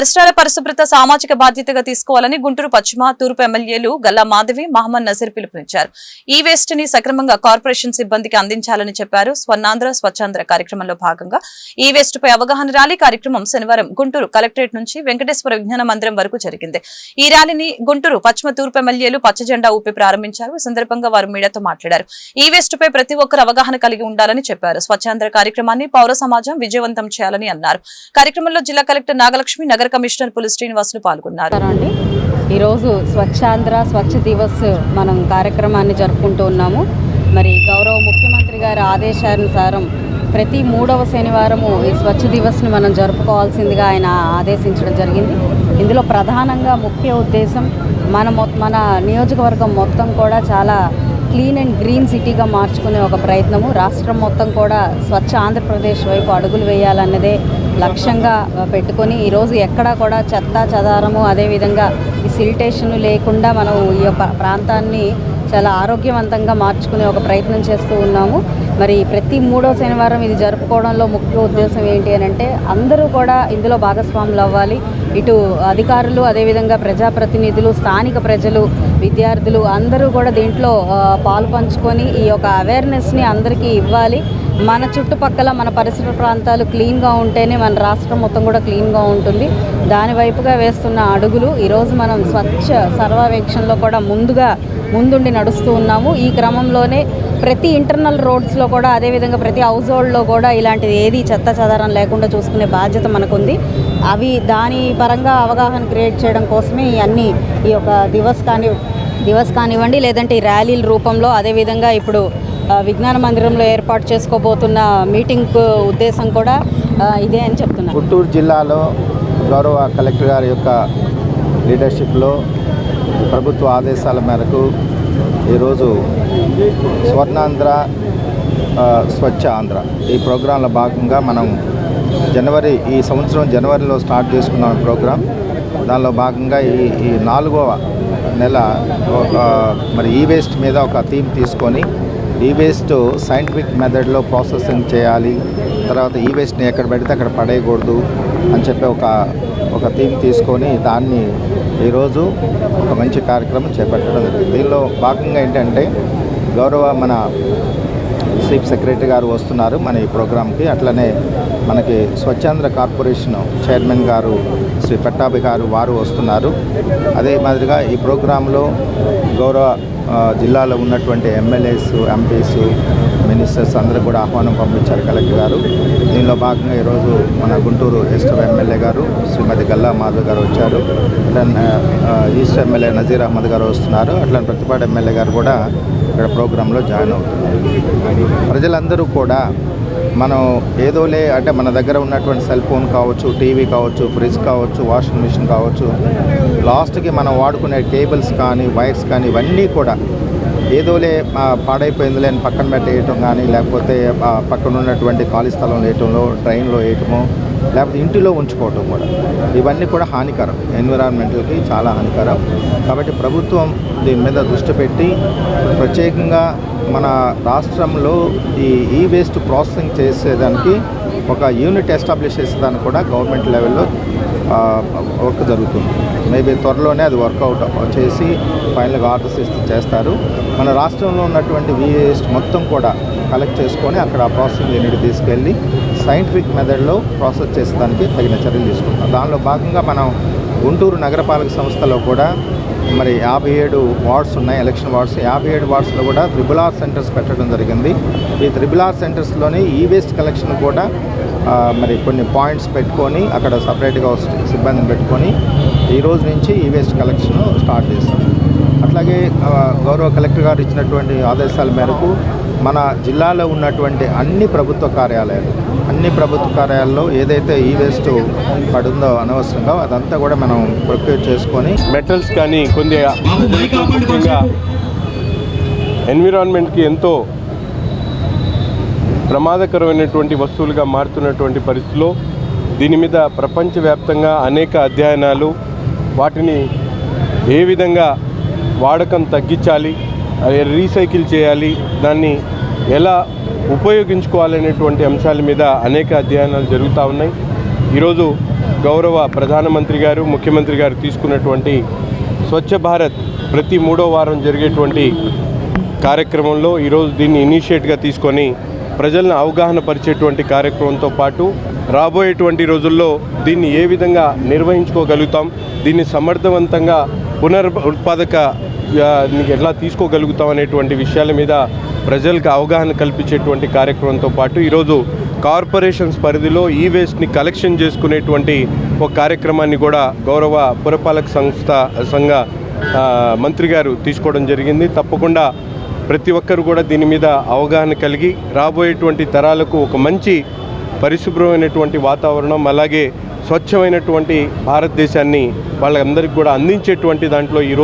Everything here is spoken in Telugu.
పరిసరాల పరిశుభ్రత సామాజిక బాధ్యతగా తీసుకోవాలని గుంటూరు పశ్చిమ తూర్పు ఎమ్మెల్యేలు గల్లా మాధవి మహమ్మద్ నజీర్ పిలుపునిచ్చారు. ఈ వేస్ట్ని సక్రమంగా కార్పొరేషన్ సిబ్బందికి అందించాలని చెప్పారు. స్వర్ణాంధ్ర స్వచ్ఛాంధ్ర కార్యక్రమంలో భాగంగా ఈ వేస్ట్ పై అవగాహన ర్యాలీ కార్యక్రమం శనివారం గుంటూరు కలెక్టరేట్ నుంచి వెంకటేశ్వర విజ్ఞాన మందిరం వరకు జరిగింది. ఈ ర్యాలీని గుంటూరు పశ్చిమ తూర్పు ఎమ్మెల్యేలు పచ్చ జెండా ఊపి ప్రారంభించారు. ఈ సందర్భంగా వారు మీడియాతో మాట్లాడారు. ఈ వేస్ట్ పై ప్రతి ఒక్కరు అవగాహన కలిగి ఉండాలని చెప్పారు. స్వచ్ఛాంధ్ర కార్యక్రమాన్ని పౌర సమాజం విజయవంతం చేయాలని అన్నారు. కార్యక్రమంలో జిల్లా కలెక్టర్ నాగలక్ష్మి నగర కమిషనర్ పులి శ్రీనివాసులు పాల్గొన్నారు. అండి. ఈరోజు స్వచ్ఛాంధ్ర స్వచ్ఛ దివస్ మనం కార్యక్రమాన్ని జరుపుకుంటూ ఉన్నాము. మరి గౌరవ ముఖ్యమంత్రి గారి ఆదేశానుసారం ప్రతి మూడవ శనివారము ఈ స్వచ్ఛ దివస్ను మనం జరుపుకోవాల్సిందిగా ఆయన ఆదేశించడం జరిగింది. ఇందులో ప్రధానంగా ముఖ్య ఉద్దేశం మన మొ- మన నియోజకవర్గం మొత్తం కూడా చాలా క్లీన్ అండ్ గ్రీన్ సిటీగా మార్చుకునే ఒక ప్రయత్నము. రాష్ట్రం మొత్తం కూడా స్వచ్ఛ ఆంధ్రప్రదేశ్ వైపు అడుగులు వేయాలన్నదే లక్ష్యంగా పెట్టుకొని ఈరోజు ఎక్కడా కూడా చెత్త చెదారము అదేవిధంగా ఈ సిల్టేషన్ లేకుండా మనం ఈ యొక్క ప్రాంతాన్ని చాలా ఆరోగ్యవంతంగా మార్చుకునే ఒక ప్రయత్నం చేస్తూ ఉన్నాము. మరి ప్రతి మూడో శనివారం ఇది జరుపుకోవడంలో ముఖ్య ఉద్దేశం ఏంటి అని అంటే అందరూ కూడా ఇందులో భాగస్వాములు అవ్వాలి. ఇటు అధికారులు అదేవిధంగా ప్రజాప్రతినిధులు స్థానిక ప్రజలు విద్యార్థులు అందరూ కూడా దీంట్లో పాలు పంచుకొని ఈ యొక్క అవేర్నెస్ని అందరికీ ఇవ్వాలి. మన చుట్టుపక్కల మన పరిసర ప్రాంతాలు క్లీన్గా ఉంటేనే మన రాష్ట్రం మొత్తం కూడా క్లీన్గా ఉంటుంది. దాని వైపుగా వేస్తున్న అడుగులు ఈరోజు మనం స్వచ్ఛ సర్వవేక్షణలో కూడా ముందుగా ముందుండి నడుస్తూ ఉన్నాము. ఈ క్రమంలోనే ప్రతి ఇంటర్నల్ రోడ్స్లో కూడా అదేవిధంగా ప్రతి హౌస్ హోల్డ్లో కూడా ఇలాంటిది ఏది చెత్త చెదారం లేకుండా చూసుకునే బాధ్యత మనకుంది. అవి దాని పరంగా అవగాహన క్రియేట్ చేయడం కోసమే ఇవన్నీ ఈ యొక్క దివస్ కాని దివస్ కానివ్వండి లేదంటే ఈ ర్యాలీల రూపంలో అదేవిధంగా ఇప్పుడు విజ్ఞాన మందిరంలో ఏర్పాటు చేసుకోబోతున్న మీటింగ్ ఉద్దేశం కూడా ఇదే అని చెప్తున్నాను. గుంటూరు జిల్లాలో గౌరవ కలెక్టర్ గారి యొక్క లీడర్షిప్లో ప్రభుత్వ ఆదేశాల మేరకు ఈరోజు స్వర్ణాంధ్ర స్వచ్ఛ ఆంధ్ర ఈ ప్రోగ్రాంలో భాగంగా మనం జనవరి ఈ సంవత్సరం జనవరిలో స్టార్ట్ చేసుకున్న ప్రోగ్రాం. దానిలో భాగంగా ఈ ఈ నాలుగవ నెల మరి ఈ వేస్ట్ మీద ఒక థీమ్ తీసుకొని ఈ వేస్ట్ సైంటిఫిక్ మెథడ్లో ప్రాసెసింగ్ చేయాలి తర్వాత ఈ వేస్ట్ని ఎక్కడ పెడితే అక్కడ పడేయకూడదు అని చెప్పి ఒక ఒక థీమ్ తీసుకొని దాన్ని ఈరోజు ఒక మంచి కార్యక్రమం చేపట్టడం జరిగింది. దీనిలో భాగంగా ఏంటంటే గౌరవ మన చీఫ్ సెక్రటరీ గారు వస్తున్నారు మన ఈ ప్రోగ్రాంకి అట్లనే మనకి స్వచ్ఛాంధ్ర కార్పొరేషన్ చైర్మన్ గారు శ్రీ పట్టాభి గారు వారు వస్తున్నారు. అదే మాదిరిగా ఈ ప్రోగ్రాంలో గౌరవ జిల్లాలో ఉన్నటువంటి ఎమ్మెల్యేస్ ఎంపీస్ మినిస్టర్స్ అందరూ కూడా ఆహ్వానం పంపించారు కలెక్టర్ గారు. దీనిలో భాగంగా ఈరోజు మన గుంటూరు ఈస్ట్ ఎమ్మెల్యే గారు శ్రీమతి గల్లా మాధవ్ గారు వచ్చారు. అట్లనే ఈస్ట్ ఎమ్మెల్యే నజీర్ అహ్మద్ గారు వస్తున్నారు. అట్లనే ప్రతిపాడు ఎమ్మెల్యే గారు కూడా ఇక్కడ ప్రోగ్రాంలో జాయిన్ అవుతున్నారు. ప్రజలందరూ కూడా మనం ఏదోలే అంటే మన దగ్గర ఉన్నటువంటి సెల్ ఫోన్ కావచ్చు టీవీ కావచ్చు ఫ్రిడ్జ్ కావచ్చు వాషింగ్ మిషన్ కావచ్చు లాస్ట్కి మనం వాడుకునే కేబుల్స్ కానీ వైర్స్ కానీ ఇవన్నీ కూడా ఏదోలే ఆ, పాడైపోయిందిలే అని పక్కన పెట్టేయటం కానీ లేకపోతే పక్కన ఉన్నటువంటి ఖాళీ స్థలం వేయటంలో ట్రైన్లో వేయటము లేకపోతే ఇంటిలో ఉంచుకోవటం కూడా. ఇవన్నీ కూడా హానికరం. ఎన్విరాన్మెంటల్కి చాలా హానికరం. కాబట్టి ప్రభుత్వం దీని మీద దృష్టి పెట్టి ప్రత్యేకంగా మన రాష్ట్రంలో ఈ ఈ వేస్ట్ ప్రాసెసింగ్ చేసేదానికి ఒక యూనిట్ ఎస్టాబ్లిష్ చేసేదానికి కూడా గవర్నమెంట్ లెవెల్లో వర్క్ జరుగుతుంది. మేబీ త్వరలోనే అది వర్కౌట్ చేసి ఫైనల్గా ఆర్డర్స్ ఇస్తే చేస్తారు. మన రాష్ట్రంలో ఉన్నటువంటి వేస్ట్ మొత్తం కూడా కలెక్ట్ చేసుకొని అక్కడ ఆ ప్రాసెసింగ్ యూనిట్ తీసుకెళ్ళి సైంటిఫిక్ మెథడ్లో ప్రాసెస్ చేసేదానికి తగిన చర్యలు తీసుకుంటాం. దానిలో భాగంగా మనం గుంటూరు నగరపాలక సంస్థలో కూడా మరి యాభై ఏడు వార్డ్స్ ఉన్నాయి ఎలక్షన్ వార్డ్స్. యాభై ఏడు వార్డ్స్లో కూడా త్రిబుల్ ఆర్ సెంటర్స్ పెట్టడం జరిగింది. ఈ త్రిబుల్ ఆర్ సెంటర్స్లోని ఈ వేస్ట్ కలెక్షన్ కూడా మరి కొన్ని పాయింట్స్ పెట్టుకొని అక్కడ సపరేట్గా సిబ్బందిని పెట్టుకొని ఈ రోజు నుంచి ఈ వేస్ట్ కలెక్షన్ స్టార్ట్ చేస్తాం. అట్లాగే గౌరవ కలెక్టర్ గారు ఇచ్చినటువంటి ఆదేశాల మేరకు మన జిల్లాలో ఉన్నటువంటి అన్ని ప్రభుత్వ కార్యాలయాలు అన్ని ప్రభుత్వ కార్యాలయాల్లో ఏదైతే ఈ వేస్ట్ పడుందో అనవసరంగా అదంతా కూడా మనం ప్రొక్యూర్ చేసుకొని మెటల్స్ కానీ కొన్ని ముఖ్యంగా ఎన్విరాన్మెంట్కి ఎంతో ప్రమాదకరమైనటువంటి వస్తువులుగా మారుతున్నటువంటి పరిస్థితిలో దీని మీద ప్రపంచవ్యాప్తంగా అనేక అధ్యయనాలు వాటిని ఏ విధంగా వాడకం తగ్గించాలి అది రీసైకిల్ చేయాలి దాన్ని ఎలా ఉపయోగించుకోవాలనేటువంటి అంశాల మీద అనేక అధ్యయనాలు జరుగుతూ ఉన్నాయి. ఈరోజు గౌరవ ప్రధానమంత్రి గారు ముఖ్యమంత్రి గారు తీసుకున్నటువంటి స్వచ్ఛ భారత్ ప్రతి మూడో వారం జరిగేటువంటి కార్యక్రమంలో ఈరోజు దీన్ని ఇనిషియేట్గా తీసుకొని ప్రజలను అవగాహన పరిచేటువంటి కార్యక్రమంతో పాటు రాబోయేటువంటి రోజుల్లో దీన్ని ఏ విధంగా నిర్వహించుకోగలుగుతాం దీన్ని సమర్థవంతంగా పునర్ ఉత్పాదక ఎట్లా తీసుకోగలుగుతాం అనేటువంటి విషయాల మీద ప్రజలకు అవగాహన కల్పించేటువంటి కార్యక్రమంతో పాటు ఈరోజు కార్పొరేషన్స్ పరిధిలో ఈ వేస్ట్ని కలెక్షన్ చేసుకునేటువంటి ఒక కార్యక్రమాన్ని కూడా గౌరవ పురపాలక సంస్థ సంఘ మంత్రి గారు తీసుకోవడం జరిగింది. తప్పకుండా ప్రతి ఒక్కరు కూడా దీని మీద అవగాహన కలిగి రాబోయేటువంటి తరాలకు ఒక మంచి పరిశుభ్రమైనటువంటి వాతావరణం అలాగే స్వచ్ఛమైనటువంటి భారతదేశాన్ని వాళ్ళందరికీ కూడా అందించేటువంటి దాంట్లో ఈరోజు